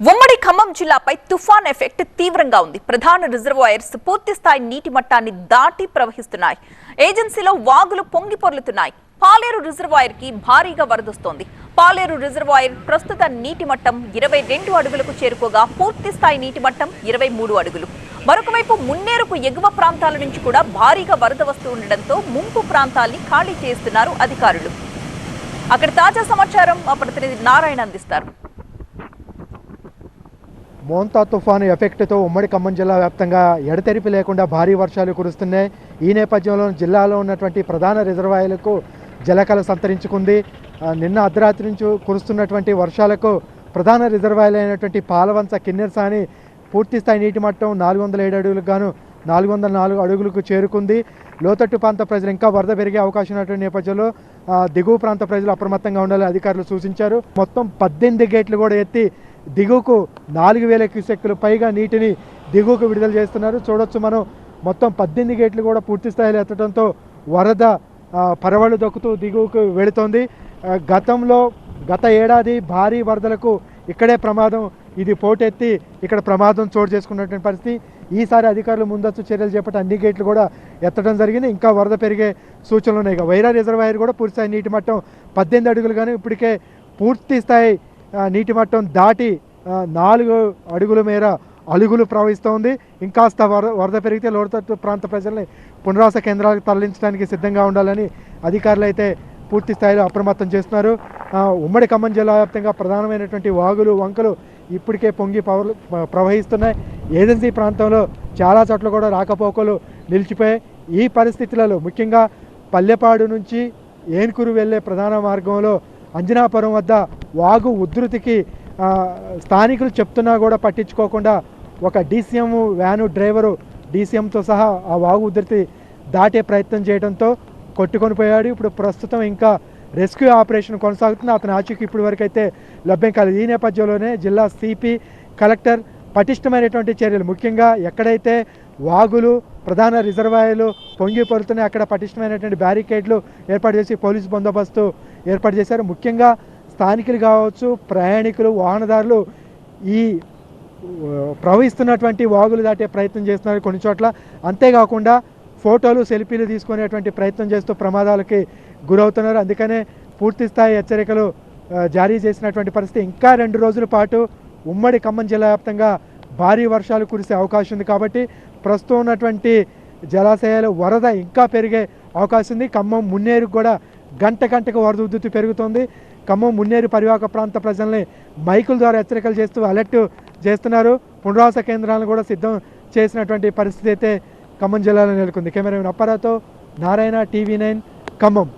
ఉమ్మడి ఖమ్మం జిల్లాపై తుఫాన్ ఎఫెక్ట్ తీవ్రంగా ఉంది. ప్రధాన రిజర్వాయర్స్ పూర్తి స్థాయి నీటి మట్టాన్ని దాటి ప్రవహిస్తున్నాయి. ఏజెన్సీలో వాగులు పొంగి పొర్లుతున్నాయి. పాలేరు రిజర్వాయర్కి భారీగా వరదొస్తోంది. పాలేరు రిజర్వాయర్ ప్రస్తుత నీటి మట్టం ఇరవై రెండు అడుగులకు చేరుకోగా పూర్తి స్థాయి నీటి మట్టం ఇరవై మూడు అడుగులు. మరొకవైపు మున్నేరుకు ఎగువ ప్రాంతాల నుంచి కూడా భారీగా వరద వస్తూ ఉండడంతో ముంపు ప్రాంతాల్ని ఖాళీ చేస్తున్నారు అధికారులు. అక్కడ తాజా సమాచారం మా ప్రతినిధి నారాయణ అందిస్తారు. మోంతా తుఫాను ఎఫెక్ట్తో ఉమ్మడి ఖమ్మం జిల్లా వ్యాప్తంగా ఎడతెరిపి లేకుండా భారీ వర్షాలు కురుస్తున్నాయి. ఈ నేపథ్యంలో జిల్లాలో ఉన్నటువంటి ప్రధాన రిజర్వాయర్లకు జలకళ సంతరించుకుంది. నిన్న అర్ధరాత్రి నుంచి కురుస్తున్నటువంటి వర్షాలకు ప్రధాన రిజర్వాయర్ అయినటువంటి పాలవంచ కిన్నెరసాని పూర్తి స్థాయి నీటి మట్టం నాలుగు వందల ఏడు అడుగులకు గాను నాలుగు వందల నాలుగు అడుగులకు చేరుకుంది. లోతట్టు ప్రాంత ప్రజలు ఇంకా వరద పెరిగే అవకాశం ఉన్నటువంటి నేపథ్యంలో దిగువ ప్రాంత ప్రజలు అప్రమత్తంగా ఉండాలని అధికారులు సూచించారు. మొత్తం పద్దెనిమిది గేట్లు కూడా ఎత్తి దిగువకు నాలుగు వేల క్యూసెక్కులు పైగా నీటిని దిగువకు విడుదల చేస్తున్నారు. చూడొచ్చు మనం మొత్తం పద్దెనిమిది గేట్లు కూడా పూర్తి స్థాయిలో ఎత్తడంతో వరద పరవళ్ళు దొక్కుతూ దిగువకు వెళుతోంది. గతంలో గత ఏడాది భారీ వరదలకు ఇక్కడే ప్రమాదం ఇది పోటెత్తి ఇక్కడ ప్రమాదం చోటు చేసుకున్నటువంటి పరిస్థితి. ఈసారి అధికారులు ముందస్తు చర్యలు చేపట్టి అన్ని గేట్లు కూడా ఎత్తడం జరిగింది. ఇంకా వరద పెరిగే సూచనలు ఉన్నాయి. ఇక వైరా రిజర్వాయర్ కూడా పూర్తిస్థాయి నీటి మట్టం పద్దెనిమిది అడుగులు కానీ ఇప్పటికే పూర్తి స్థాయి నీటి మట్టం దాటి నాలుగు అడుగుల మేర అలుగులు ప్రవహిస్తోంది. ఇంకాస్త వర వరద పెరిగితే లోతట్టు ప్రాంత ప్రజల్ని పునరాస కేంద్రాలకు తరలించడానికి సిద్ధంగా ఉండాలని అధికారులు అయితే పూర్తి స్థాయిలో అప్రమత్తం చేస్తున్నారు. ఉమ్మడి ఖమ్మం జిల్లా వ్యాప్తంగా ప్రధానమైనటువంటి వాగులు వంకలు ఇప్పటికే పొంగి పవర్లు ప్రవహిస్తున్నాయి. ఏజెన్సీ ప్రాంతంలో చాలా చోట్ల కూడా రాకపోకలు నిలిచిపోయాయి. ఈ పరిస్థితులలో ముఖ్యంగా పల్లెపాడు నుంచి ఏన్కూరు వెళ్ళే ప్రధాన మార్గంలో అంజనాపురం వద్ద వాగు ఉధృతికి స్థానికులు చెప్తున్నా కూడా పట్టించుకోకుండా ఒక డీసీఎం వ్యాను డ్రైవరు డీసీఎంతో సహా ఆ వాగు ఉధృతి దాటే ప్రయత్నం చేయడంతో కొట్టుకొని పోయాడు. ఇప్పుడు ప్రస్తుతం ఇంకా రెస్క్యూ ఆపరేషన్ కొనసాగుతుంది. అతని ఆచూకీ ఇప్పటి లభ్యం కాలేదు. ఈ నేపథ్యంలోనే జిల్లా సిపి కలెక్టర్ పటిష్టమైనటువంటి చర్యలు. ముఖ్యంగా ఎక్కడైతే వాగులు ప్రధాన రిజర్వాయర్లు పొంగిపరుతున్నాయి అక్కడ పటిష్టమైనటువంటి బ్యారికేడ్లు ఏర్పాటు చేసి పోలీసు బందోబస్తు ఏర్పాటు చేశారు. ముఖ్యంగా స్థానికులు కావచ్చు ప్రయాణికులు వాహనదారులు ఈ ప్రవహిస్తున్నటువంటి వాగులు దాటే ప్రయత్నం చేస్తున్నారు కొన్ని చోట్ల. అంతేకాకుండా ఫోటోలు సెల్ఫీలు తీసుకునేటువంటి ప్రయత్నం చేస్తూ ప్రమాదాలకి గురవుతున్నారు. అందుకనే పూర్తిస్థాయి హెచ్చరికలు జారీ చేసినటువంటి పరిస్థితి. ఇంకా రెండు రోజుల పాటు ఉమ్మడి ఖమ్మం జిల్లా వ్యాప్తంగా భారీ వర్షాలు కురిసే అవకాశం ఉంది కాబట్టి ప్రస్తుతం ఉన్నటువంటి జలాశయాలు వరద ఇంకా పెరిగే అవకాశం ఉంది. ఖమ్మం మున్నేరు కూడా గంట గంటకు వరద ఉధృతి పెరుగుతోంది. ఖమ్మం మున్నేరు పరివాహక ప్రాంత ప్రజల్ని మైకుల ద్వారా హెచ్చరికలు చేస్తూ అలర్ట్ చేస్తున్నారు. పునరావాస కేంద్రాలను కూడా సిద్ధం చేసినటువంటి పరిస్థితి అయితే ఖమ్మం జిల్లాలో నెలకొంది. కెమెరా అప్పారాతో నారాయణ టీవీ నైన్ ఖమ్మం.